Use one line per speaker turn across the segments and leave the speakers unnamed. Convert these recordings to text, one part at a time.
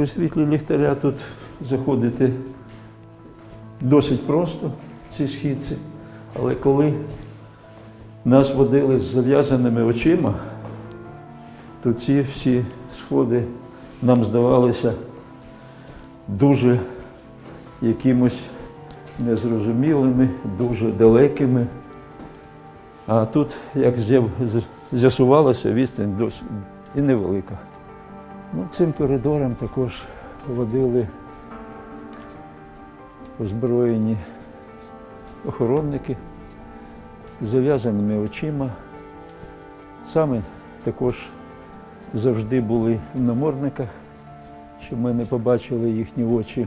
При світлі ліхтаря тут заходити досить просто, ці східці, але коли нас водили з зав'язаними очима, то ці всі сходи нам здавалися дуже якимось незрозумілими, дуже далекими. А тут, як з'ясувалося, відстань досить і невелика. Ну, цим коридором також водили озброєні охоронники з зав'язаними очима. Саме також завжди були в намордниках, щоб ми не побачили їхні очі.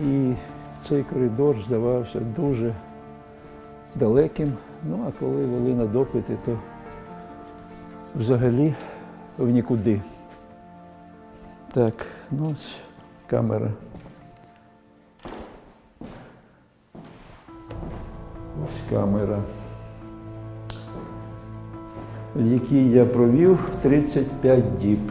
І цей коридор здавався дуже далеким. Ну, а коли вели на допити, то взагалі в нікуди. Так, ну ось камера. Ось камера, в якій я провів 35 діб.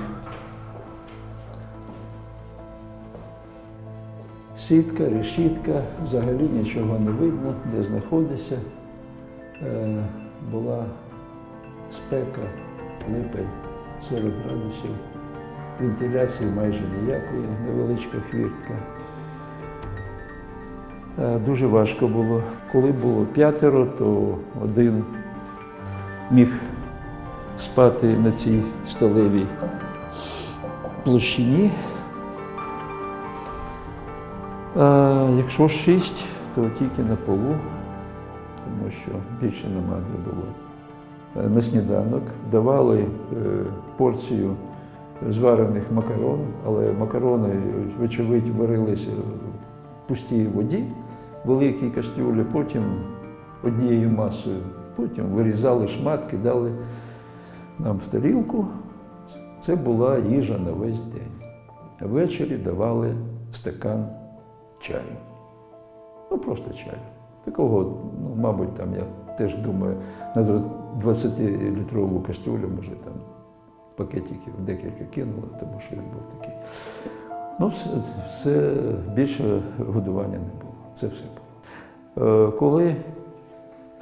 Сітка, решітка, взагалі нічого не видно, де знаходишся. Е, була спека, липень 40 градусів, вентиляції майже ніякої, невеличка хвіртка. Е, Дуже важко було. Коли було п'ятеро, то один міг спати на цій сталевій площині. А якщо шість, то тільки на полу, тому що більше нема де було. Е, На сніданок давали е, порцію зварених макарон, але макарони, вочевидь, варилися в пустій воді, великій кастрюлі, потім однією масою, потім вирізали шмат, кидали нам в тарілку. Це була їжа на весь день. Ввечері давали стакан чаю. Ну, просто чаю. Такого, ну, мабуть, там я теж думаю, на 20-літрову кастрюлю, може, там пакетиків декілька кинули, тому що він був такий. Ну, все, все більше годування не було. Це все було. Е, Коли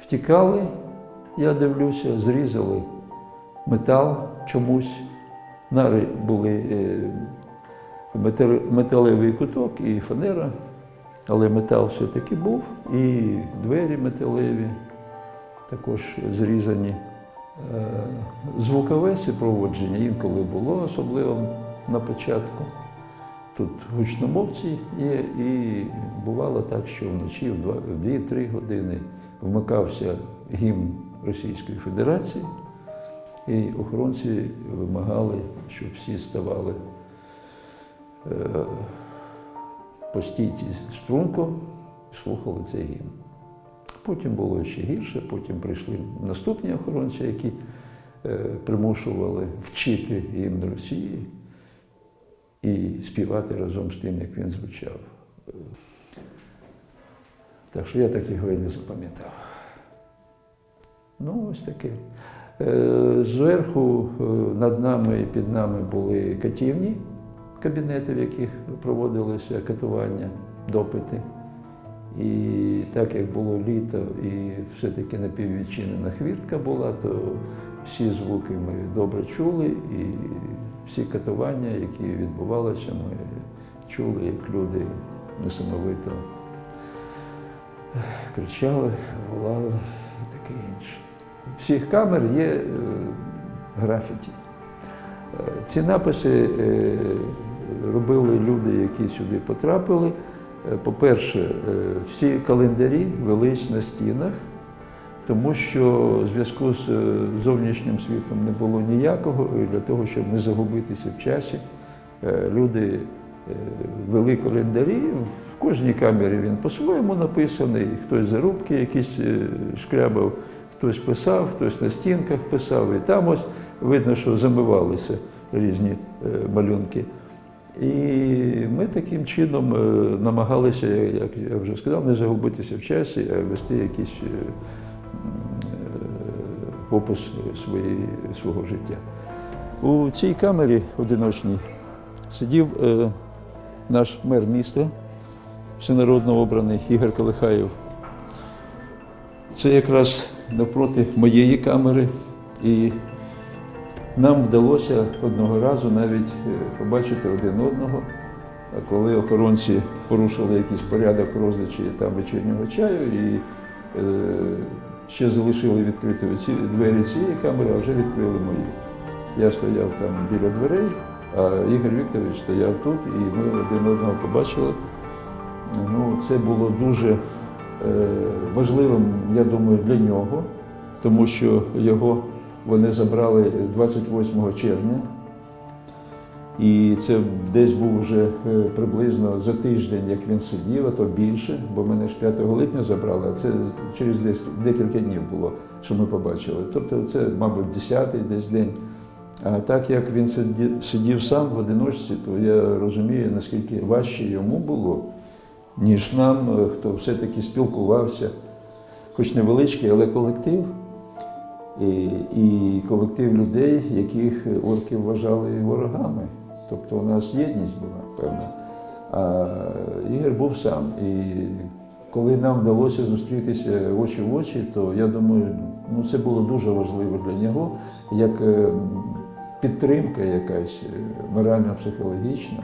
втікали, я дивлюся, зрізали метал чомусь. Нари були е, металевий куток і фанера, але метал все-таки був, і двері металеві також зрізані. Е, Звукове супроводження інколи було, особливо на початку. Тут гучномовці є, і бувало так, що вночі в 2-3 години вмикався гімн Російської Федерації, і охоронці вимагали, щоб всі ставали е, по стійці струнко і слухали цей гімн. Потім було ще гірше, потім прийшли наступні охоронці, які е, примушували вчити гімн Росії і співати разом з тим, як він звучав. Так що я так його і не запам'ятав. Ну, ось таке. Е, Зверху е, над нами і під нами були катівні кабінети, в яких проводилося катування, допити. І так як було літо і все-таки напіввідчинена хвіртка була, то всі звуки ми добре чули, і всі катування, які відбувалися, ми чули, як люди несамовито кричали, волали і таке інше. Всіх камер є е, графіті. Е, Ці написи е, робили люди, які сюди потрапили. По-перше, е, всі календарі велись на стінах, тому що зв'язку з е, зовнішнім світом не було ніякого, і для того, щоб не загубитися в часі, е, люди вели календарі. В кожній камері він по-своєму написаний, хтось зарубки якісь шкрябав, хтось писав, хтось на стінках писав, і там ось видно, що замивалися різні малюнки. І ми таким чином е, намагалися, як я вже сказав, не загубитися в часі, а вести якийсь е, е, опис своєї, свого життя. У цій камері одиночній сидів наш мер міста, всенародно обраний Ігор Калихаєв. Це якраз навпроти моєї камери, і нам вдалося одного разу навіть е, побачити один одного, коли охоронці порушили якийсь порядок роздачі там вечірнього чаю і е, ще залишили відкрити ці двері цієї камери, а вже відкрили мої. Я стояв там біля дверей, а Ігор Вікторович стояв тут, і ми один одного побачили. Ну, це було дуже е, важливим, я думаю, для нього, тому що його вони забрали 28 червня. І це десь був вже е, приблизно за тиждень, як він сидів, а то більше, бо мене ж 5 липня забрали, а це через десь декілька днів було, що ми побачили. Тобто це, мабуть, 10-й десь день. А так як він сидів сам в одиночці, то я розумію, наскільки важче йому було, ніж нам, е, хто все-таки спілкувався, хоч невеличкий, але колектив. І, колектив людей, яких орки вважали ворогами. Тобто у нас єдність була певна. А Ігор був сам. І коли нам вдалося зустрітися очі в очі, то я думаю, ну це було дуже важливо для нього, як е, підтримка якась е, морально-психологічна,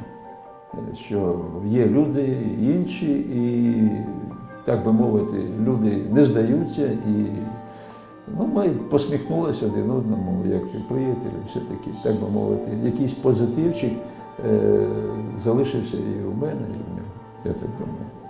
що є люди інші, і, так би мовити, люди не здаються. І Ну, ми посміхнулися один одному, як приятелі, все-таки, так би мовити, якийсь позитивчик е, залишився і у мене, і в нього, я так думаю.